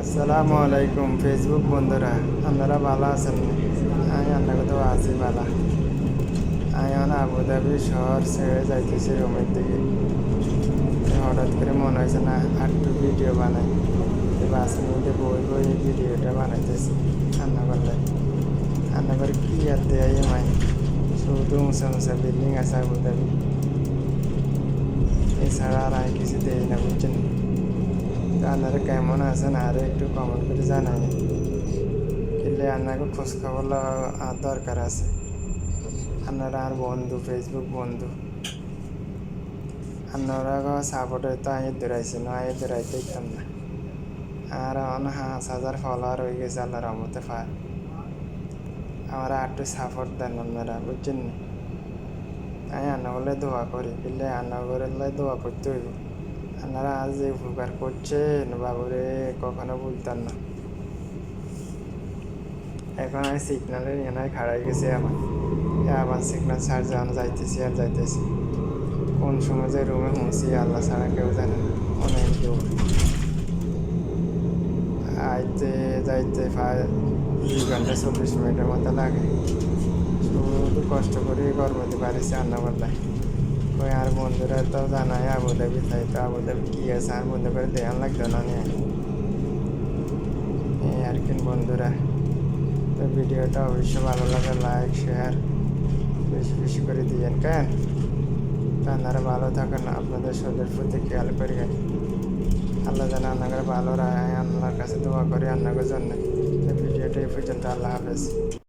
আসসালামু আলাইকুম ফেসবুক বন্ধুরা, আপনারা ভালো আছেন? আমি আপনাকে তো আছি ভালো। আমি এখন আবুধাবি শহর ছেড়ে যাইতেছি রুমের দিকে। হঠাৎ করে মনে হয়েছে না আটটু ভিডিও বানাই। বাসের মধ্যে বই বই ভিডিওটা বানাইতেছি, রান্না করলে। রান্না করে কি আর দেয় মাই শুধু উঁচা উঁচা বিল্ডিং আছে আবুধাবি। এছাড়া আর আমি কিছু দেই না, বুঝছেন? আপনারা কেমন আছেন আরও একটু কমেন্ট করে জানাই। কিনলে আপনাকে খোঁজ খবর আর দরকার আছে। আপনারা আর বন্ধু ফেসবুক বন্ধু, আপনারা সাপোর্ট হয়তো আমি দৌড়াইছি না আমি দৌড়াইতে দিতাম না। আর আমার হাঁস হাজার ফলোয়ার হয়ে গেছে আল্লাহ রহমতে ফার আমার একটু সাপোর্ট দেন আপনারা, বুঝছেন? আমি রান্না করলে দোয়া করি কিনলে রান্না করলে দোয়া করতে হইব। আপনারা যে উপকার করছেন, বাবুরে, কখনো ভুলতাম না। এখন আমি সিগনালের এনায় খাড়াই গেছি আমার। আবার সিগনাল ছাড় যাওয়ানো যাইতেছি আর যাইতেছি। কোন সময় যে রুমে হুঁসি আল্লাহ ছাড়া কেউ জানে না। অনেক দূর। আইতে যাইতে দুই ঘণ্টা চল্লিশ মিনিটের মতো লাগে। শুধু কষ্ট করে গরমতে পারিছি রান্না করলে আর বন্ধুরা তো জানাই, আবু আবুধাবি তাই তো আবু আবুধাবি কি আছে? আর বন্ধু করে দেখান লাগতো না নিয়ে এই আর কি বন্ধুরা। তো ভিডিওটা অবশ্যই ভালো লাগে লাইক শেয়ার বেশি বেশি করে দিয়েন, কেন? আপনারা ভালো থাকেন, আপনাদের শরীরের প্রতি খেয়াল করিয়েন। আল্লাহ যেন আপনাকে ভালো রায় আল্লাহর কাছে দোয়া করি আপনাদের জন্য ভিডিওটা এই পর্যন্ত, আল্লাহ হাফেজ।